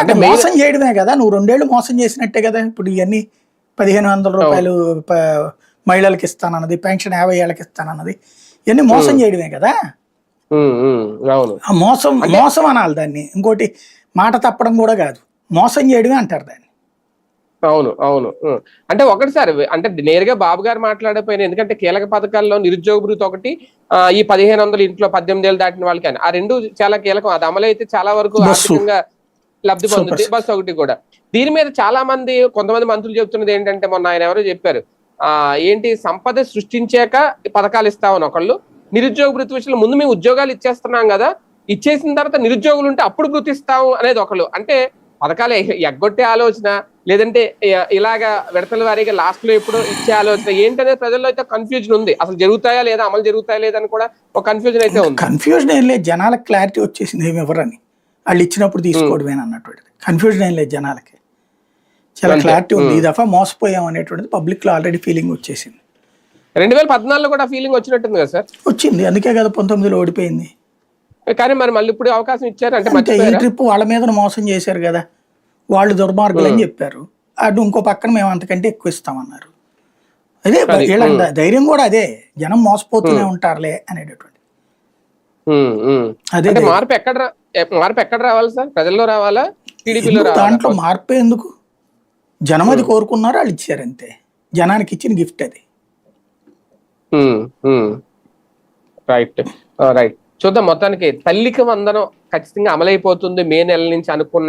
అంటే మోసం చేయడమే కదా నువ్వు రెండేళ్ళు మోసం చేసినట్టే కదా ఇప్పుడు ఇవన్నీ పదిహేను వందల రూపాయలు మహిళలకు ఇస్తానన్నది పెన్షన్ యాభై ఏళ్ళకి ఇస్తానన్నది ఇవన్నీ మోసం చేయడమే కదా? మోసం మోసం అనాలి దాన్ని. ఇంకోటి మాట తప్పడం కూడా కాదు. మోసం చేయడమే అంటారు దాన్ని. అవును అవును. అంటే ఒకటి సార్ అంటే నేరుగా బాబు గారు మాట్లాడకపోయినా ఎందుకంటే కీలక పథకాల్లో నిరుద్యోగ భృతి ఒకటి ఈ పదిహేను వందలు ఇంట్లో పద్దెనిమిది ఏళ్ళు దాటిన వాళ్ళకి అని. ఆ రెండు చాలా కీలకం. అది అమలైతే చాలా వరకు. ఆర్థికంగా లబ్ధి పొందుతుంది. బస్ ఒకటి కూడా. దీని మీద చాలా మంది కొంతమంది మంత్రులు చెప్తున్నది ఏంటంటే మొన్న ఆయన ఎవరో చెప్పారు. ఆ ఏంటి సంపద సృష్టించాక పథకాలు ఇస్తామని ఒకళ్ళు. నిరుద్యోగ భృతి విషయంలో ముందు మేము ఉద్యోగాలు ఇచ్చేస్తున్నాం కదా. ఇచ్చేసిన తర్వాత నిరుద్యోగులు ఉంటే అప్పుడు భృతి ఇస్తాము అనేది ఒకళ్ళు. అంటే పథకాలు ఎగ్గొట్టే ఆలోచన లేదంటే ఇలాగా విడతల వారీగా లాస్ట్లో ఎప్పుడు ఇచ్చే ఆలోచన. ఏంటనేది ప్రజల్లో అయితే కన్ఫ్యూజన్ ఉంది. అసలు జరుగుతాయా లేదా అమలు జరుగుతాయా లేదని కూడా ఒక కన్ఫ్యూజన్ అయితే ఉంది. కన్ఫ్యూజన్ ఏం లేదు. జనాలకు క్లారిటీ వచ్చేసింది ఏమి ఎవరని. వాళ్ళు ఇచ్చినప్పుడు తీసుకోవడమేనా అన్నటువంటిది. కన్ఫ్యూజన్ ఏం లేదు జనాలకి. చాలా. క్లారిటీ ఉంది. ఈ దఫా మోసపోయాం అనేటువంటిది పబ్లిక్లో ఆల్రెడీ ఫీలింగ్ వచ్చేసింది. రెండు వేల పద్నాలుగులో కూడా ఫీలింగ్ వచ్చినట్టుంది కదా సార్? వచ్చింది. అందుకే కదా పంతొమ్మిదిలో ఓడిపోయింది. కానీ మరి మళ్ళీ ఇప్పుడు అవకాశం ఇచ్చారు? అంటే ఈ ట్రిప్ వాళ్ళ మీద మోసం చేశారు కదా. వాళ్ళు దుర్మార్గులు అని చెప్పారు. అటు ఇంకో పక్కన మేము అంతకంటే ఎక్కువ ఇస్తామన్నారు. అదే వీళ్ళ ధైర్యం కూడా అదే. జనం మోసపోతూనే ఉంటారులే అనేటటువంటి. అదే మార్పు ఎక్కడ మార్పు ఎక్కడ రావాలి సార్? ప్రజల్లో రావాలా? టీడీపీలో దాంట్లో మార్పే ఎందుకు? జనం అది కోరుకున్నారు? వాళ్ళు ఇచ్చారు అంతే. జనానికి ఇచ్చిన గిఫ్ట్ అది. Right right. చూద్దాం మొత్తానికి తల్లికి వందనం ఖచ్చితంగా అమలైపోతుంది మే నెల నుంచి అనుకున్న